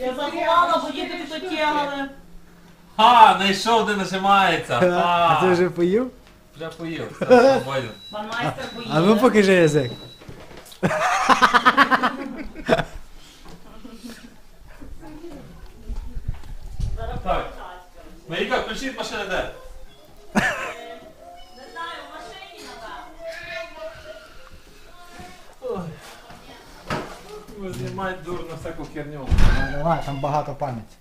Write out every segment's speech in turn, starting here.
Я забувала, бо діти тягали. Ха, знайшов, де нажимається. А ти вже поїв? Вже поїв. Все, свободен. Пан майстер поїде. А ну покажи язик. Зараз Так. Маріка, включіть машину де? Ви знімаєте дур на всяку херню. Давай, там багато пам'яті.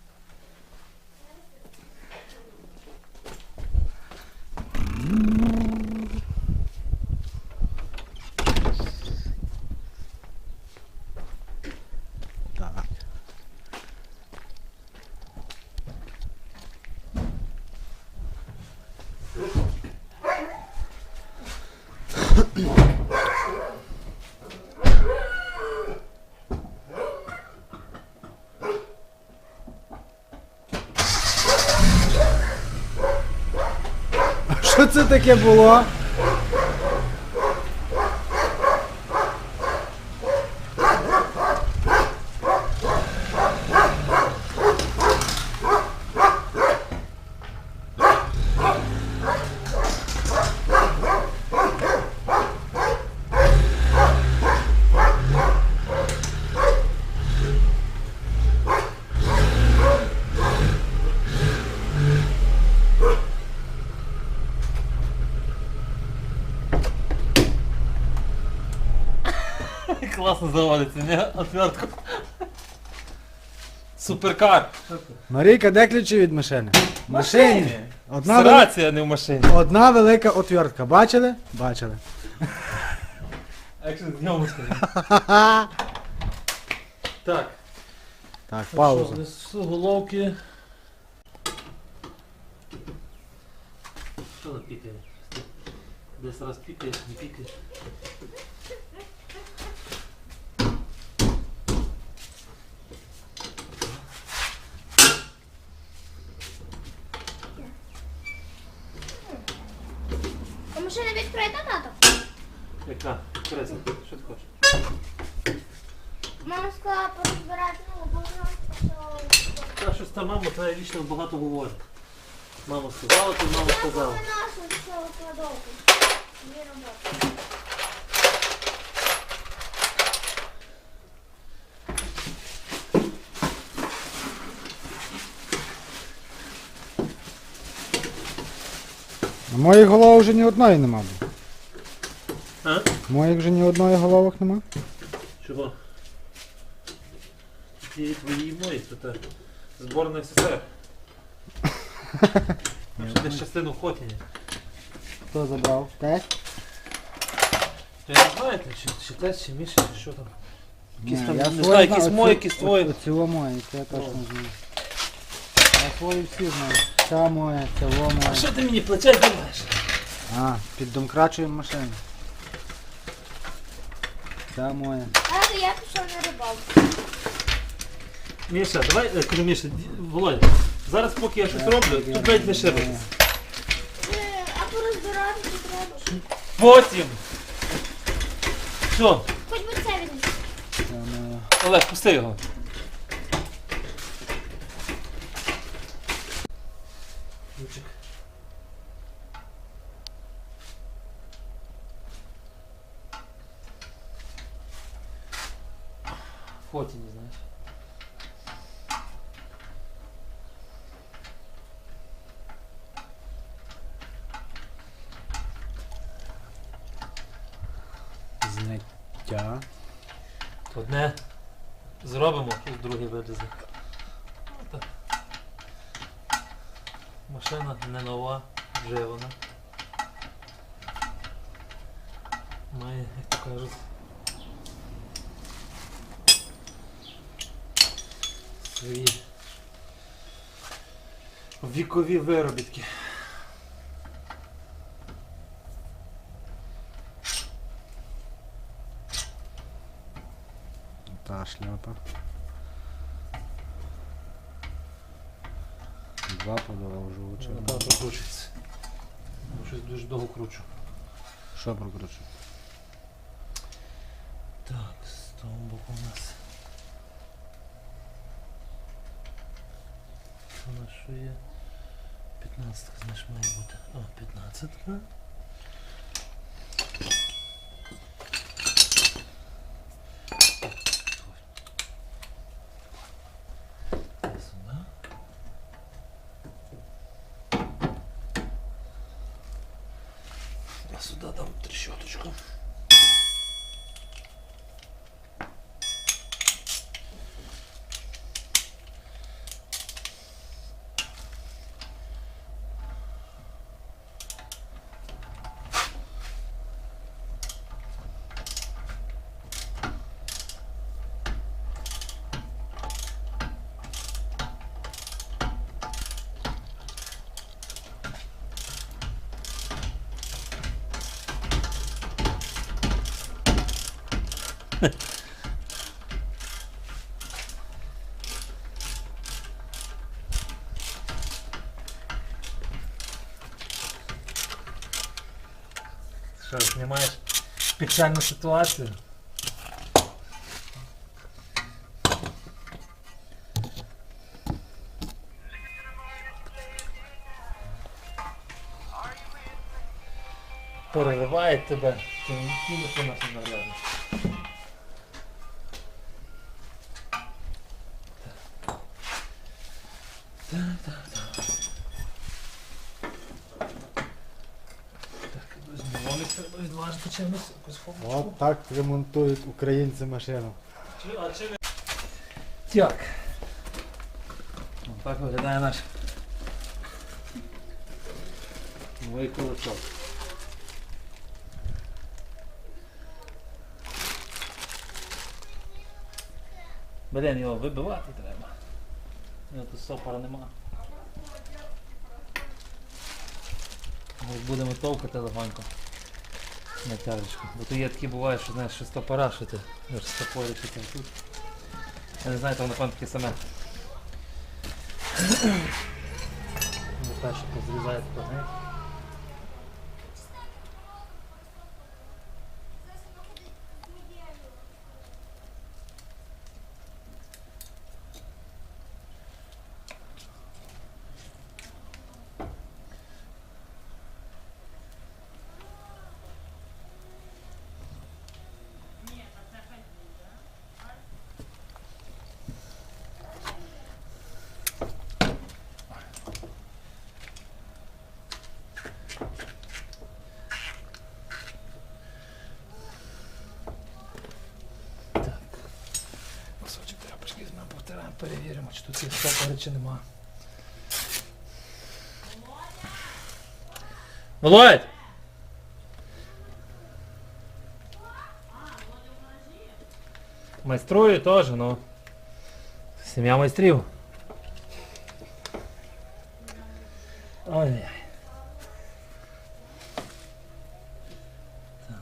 Так. Таке було? Класно заводиться, не? Отвертку. Суперкар. Марійка, де ключі від машини? В машині. Одна, вели- не в машині. Одна велика отвертка. Бачили? Бачили. Екшн зйомочка. Так. Так, пауза. Несу головки. Що не пікає? Десь раз пікаєш, не пікаєш. А машина відкрита, тато? Яка? Кресло. Що ти хочеш? Мама сказала порозбирати, ну, бо вона. Та щось там мама твоя вічно багато говорить. Мама сказала, то мама Я сказала. повиношу все у кладовку. Дві роботи. На моїх головах вже ні одної нема. бо. Моїх вже ні одної головок нема. Чого? Ті твої і мої, то та зборна СССР. Там ще десь частину Хотіні. Хто забрав? Тесть? Я не знаю, чи, чи тесть, чи Міша, чи що там. Якісь там, я не знаю, якісь мої, якісь твої. Оці мої, це я точно знаю. Я свої всі знаю. Ця моя, це во А що ти мені плече знімаєш? А, піддомкрачуємо машину. Ця моя. А я пішов на рибалку. Міша, давай, е, кажу, Міша, ді- Володя, зараз поки я щось роблю, тут навіть не шибитись. Е, А порозбирати не треба. Потім. Все, Хоч би це він. Моя. Олег, пусти його. Фоті не знаєш. Зняття. Одне зробимо, тут друге вилізе. Машина не нова, вже вона. Має, як то кажуть. Свої вікові виробітки. Та шляпа. Два подовжувача. Напевно прокручується. Бо Щось дуже довго кручу. Що прокручу? Так, з того боку у нас. у нас що є? 15 знаєш має бути. О, 15. Сюди. А сюди дам трещоточку. Що, знімаєш печальну ситуацію? Перериває тебе, ти не кинути нас наглядно. Так, візьмемо, треба відважити чимось, якусь. От так ремонтують українці машину. Так. Ось так виглядає наш новий кулачок. Блін, його вибивати треба. Його тут сопора нема. Ми будемо товкати легонько. Тяжечку. Бо то є такі буває, що знаєш, що стопора, що ти стопориш там тут. Я не знаю, там напевно таке саме. Перше таке, знаєш. Тряпочки перевіримо, чи тут є стопори, чи нема. Володь! Майструю теж, ну. Сім'я майстрів. Ой. Так.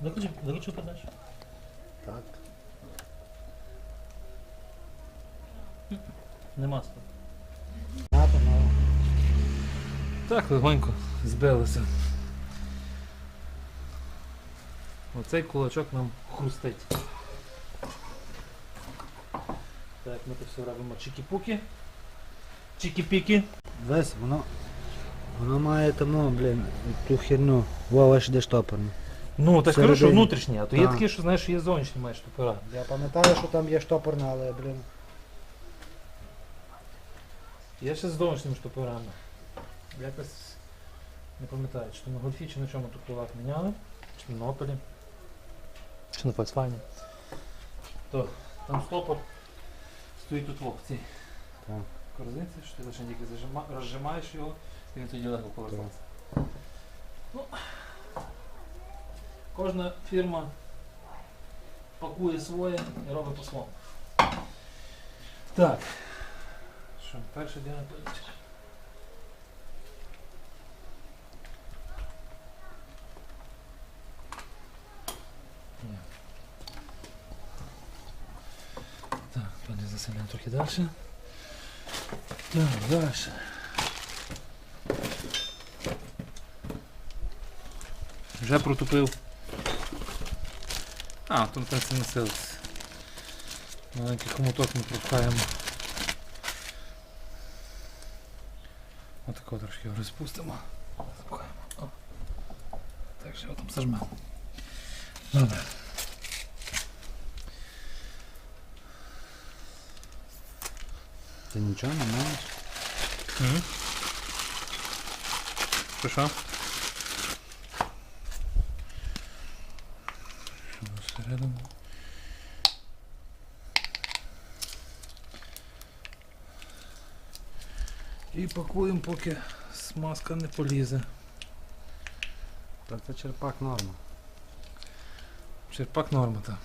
Виключи, виключи подачу. Нема ну, Так, легонько збилося. Оцей кулачок нам хрустить. Так, ми тут все робимо чики-пуки. Чики-піки. Дивись, воно, воно має тому, блін, ту херню. Вова ж де штопорно. Ну, так кажу, що внутрішні, а то є такі, що знаєш, є зовнішні маєш топора. Я пам'ятаю, що там є штопорна, але, блін. Є ще з зовнішніми штопорами. Якось не пам'ятаю, чи то на гольфі, чи на чому тут кулак міняли, чи на опелі, чи на Volkswagen. То там стопор стоїть тут в Так. корзинці, що ти лише тільки зажима, розжимаєш його, і він тоді легко повертається. Ну, кожна фірма пакує своє і робить по-своєму. Так. Що, перше діло пилочка. Ні. Так, пані заселяємо трохи далі. Так, далі. Вже протупив. А, тут не силиться. Маленький хомуток ми пропхаємо. Отако трошки його розпустимо. Запхаємо. О. Так що там зажмемо. Добре. Ти нічого не маєш? Угу. Що І пакуємо, поки смазка не полізе. Та це черпак норма. Черпак норма, так.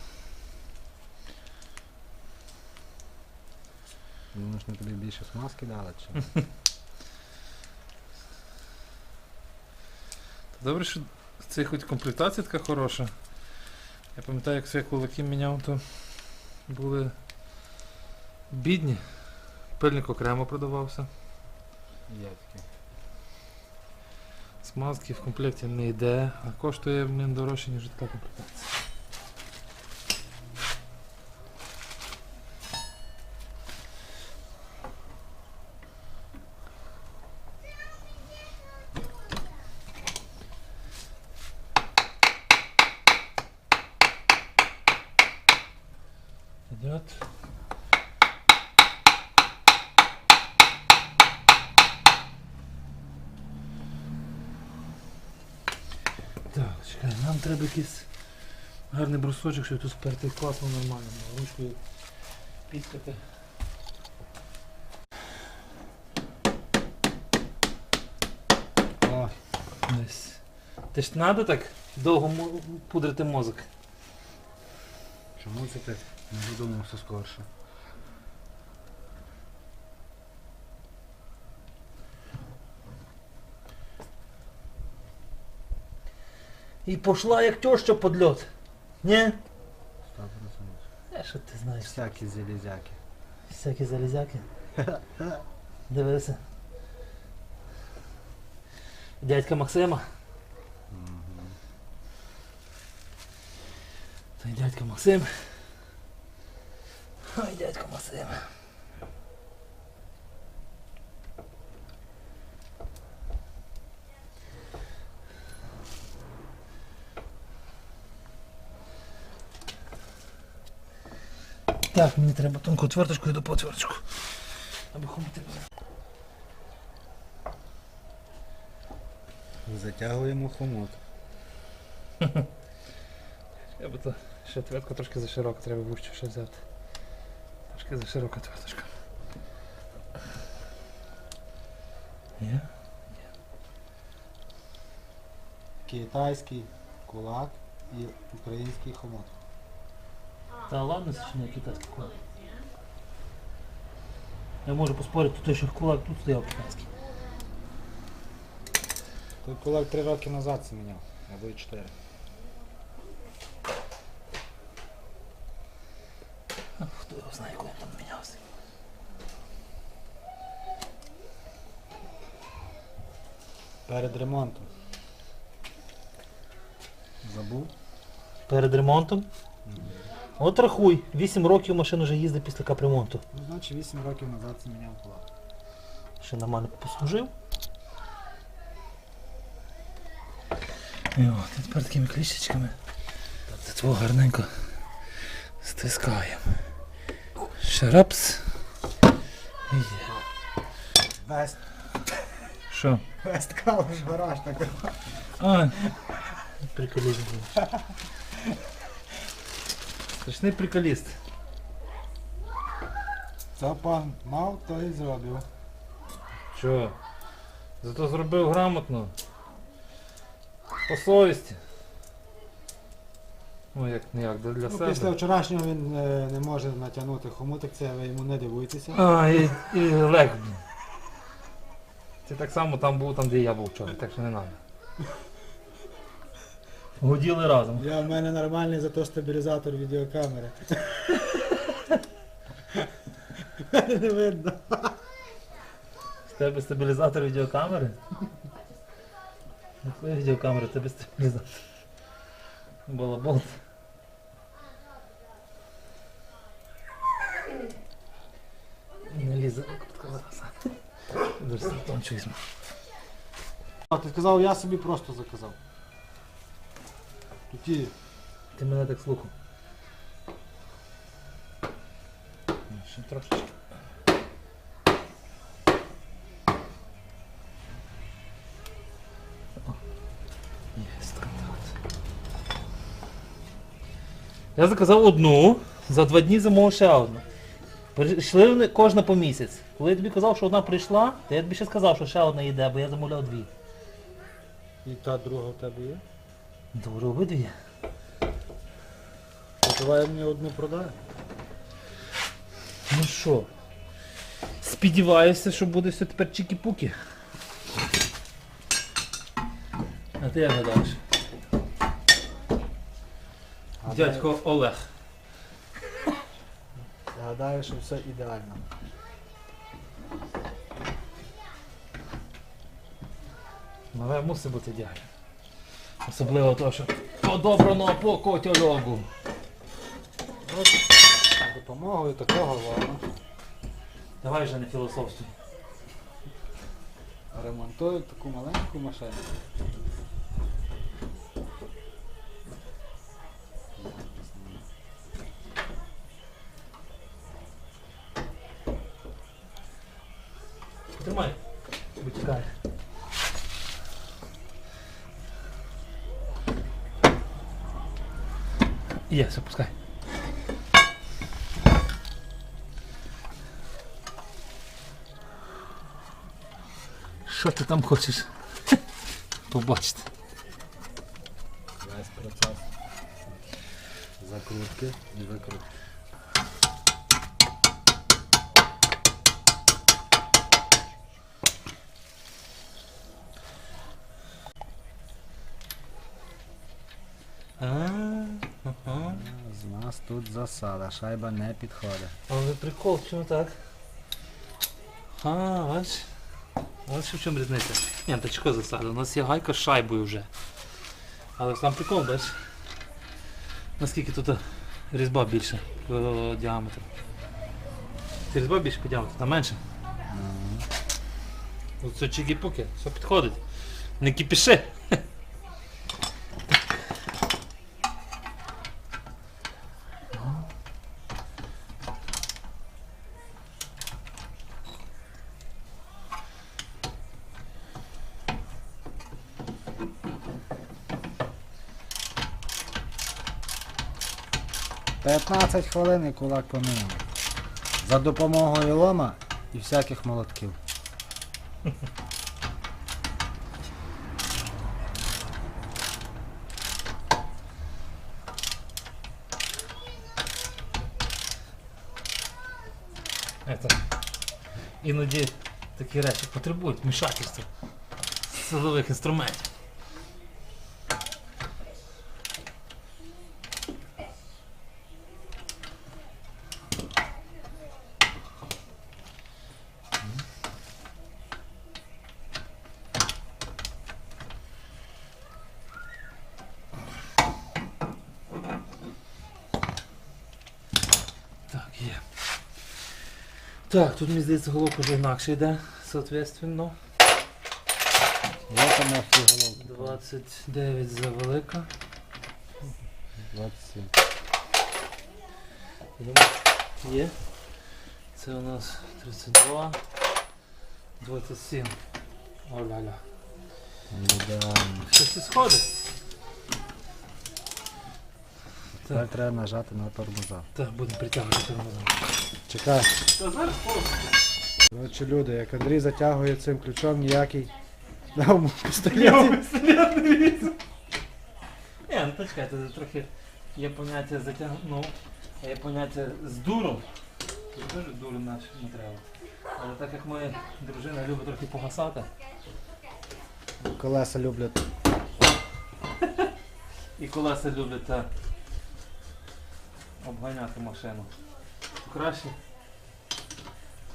Думаєш, ми тобі більше смазки дали чи? Добре, що це хоч комплектація така хороша. Я пам'ятаю, як я кулаки міняв, то були бідні. Пильник окремо продавався. Є таке. Смазки в комплекті не йде, а коштує блін, дорожче, ніж така комплектація. Идет. Треба якийсь гарний брусочок, щоб тут сперти класно нормально. Ручкою піскати. О, Десь. Ти ж треба так довго пудрити мозок. чому це ти не додумався скорше? І пішла як тьоща під льот. Ні? 100%. Що ти знаєш? Всякі залізяки. Всякі залізяки. Дивися. Дядька Максима. Той дядько Максим. Ой, дядько Максим. Так, мені треба тонку отверточку і до потверточку. Аби хомити. Затягуємо хомут. Я би то ще отвертка трошки за широка, треба вужче ще взяти. Трошки за широка отверточка. Є? Китайський кулак і український хомут. Та ладно, це ще не китайський кулак. Я можу поспорити, той, що кулак тут стояв китайський. Той кулак три роки назад це або й чотири. А, Хто його знає, коли він там мінявся. Перед ремонтом. Забув? Перед ремонтом. От рахуй, 8 років машина вже їздить після капремонту. Ну, значить 8 років назад це міняв кулак. Ще нормально послужив. І от, тепер такими кліщичками. Це твого гарненько стискаємо. Шарапс. І є. Вест, Що? вест калаш гараж так. А, приколіст. Страшний приколіст. Це пан мав, то і зробив. Що? Зато зробив грамотно. По совісті. Ну як не як, для Ну, себе. після вчорашнього він е, не може натягнути хомутик, це ви йому не дивуйтеся. А, і, і лег. блін. Ти так само там був, там де я був вчора, так що не треба. Годіли разом. Я в мене нормальний зато стабілізатор відеокамери. Мене не видно. З тебе стабілізатор відеокамери? Якої відеокамери, в тебе стабілізатор? Балабол. Не лізе. А ти сказав, я собі просто заказав. Тоді Ти мене так слухав. Ще трошечки. Я заказав одну, за два дні замовив ще одну. Прийшли вони кожна по місяць. Коли я тобі казав, що одна прийшла, то я тобі ще сказав, що ще одна йде, бо я замовляв дві. і та друга в тебе є. Дуже обидві. Давай мені одну продай. Ну що, сподіваюся, що буде все тепер чікі-пуки. А ти як гадаєш? Дядько Олег. Я гадаю, що все ідеально. Нове мусить бути ідеально. Особливо то, що подобрано по котельогу. От, допомогою такого вона Давай вже не філософствуй. ремонтують таку маленьку машину. Що ти там хочеш? Побачити. Весь процес закрутки і викрутки. Ага. З нас тут засада, шайба не підходить. Але прикол, чому так? А, бач. Ось в чому різниця. Ні, та чого засада? У нас є гайка з шайбою вже. Але сам прикол, бачиш? Наскільки тут різьба більше по діаметру. Ти різьба більше по діаметру, там менше. Ось це чігі-пуки, все підходить. Не кипіши. — 15 хвилин і кулак поміняв. За допомогою лома і всяких молотків. Это, іноді такі речі потребують вмішательства силових інструментів. Так, є. Так, тут мені здається головка вже інакше йде, соответственно. Вот вона всі головки. 29 за велика. 27. Є. Це у нас 32. 27. Оля-ля. Щось і сходить. Тепер треба нажати на тормоза. Так, будемо притягувати тормозом. Чекай. Та зараз Коротше, люди, як Андрій затягує цим ключом, ніякий дав пістолет. Ні, ну почекайте, це трохи є поняття затяг... ну, є поняття з дуром. Це теж дуром наш не треба. Але так як моя дружина любить трохи погасати, Колеса люблять. і колеса люблять та обганяти машину. Краще.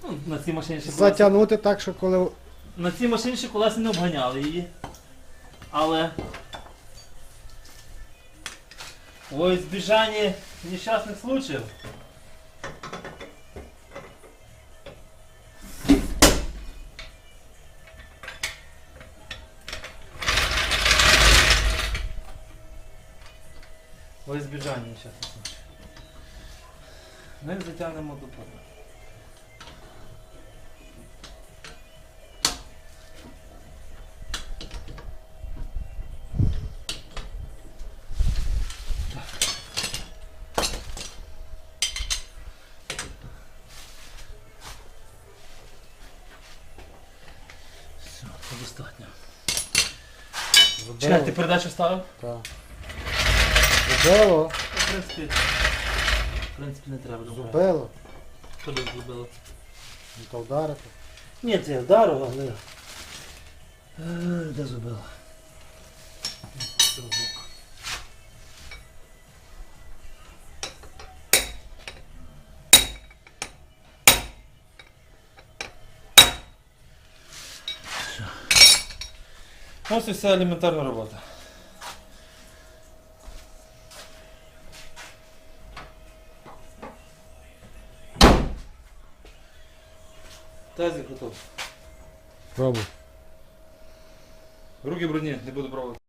Ну, на цій машині ще колеса- Затягнути так, що коли На цій машині ще колеса не обганяли її. Але. У збіжанні нещасних случаїв. У збіжанні нещасних случаїв. Ми затягнемо до поля. Все, це достатньо. Чекай, ти передачу ставив? Так. В принципі, в принципі не треба. Зубило. Що би зробило? Ну то вдарити. Ні, це я вдарив, але. Е, Де зробило? Цього боку. Ось і вся елементарна робота. Готов. Пробуй. Руки брудні, не буду пробувати.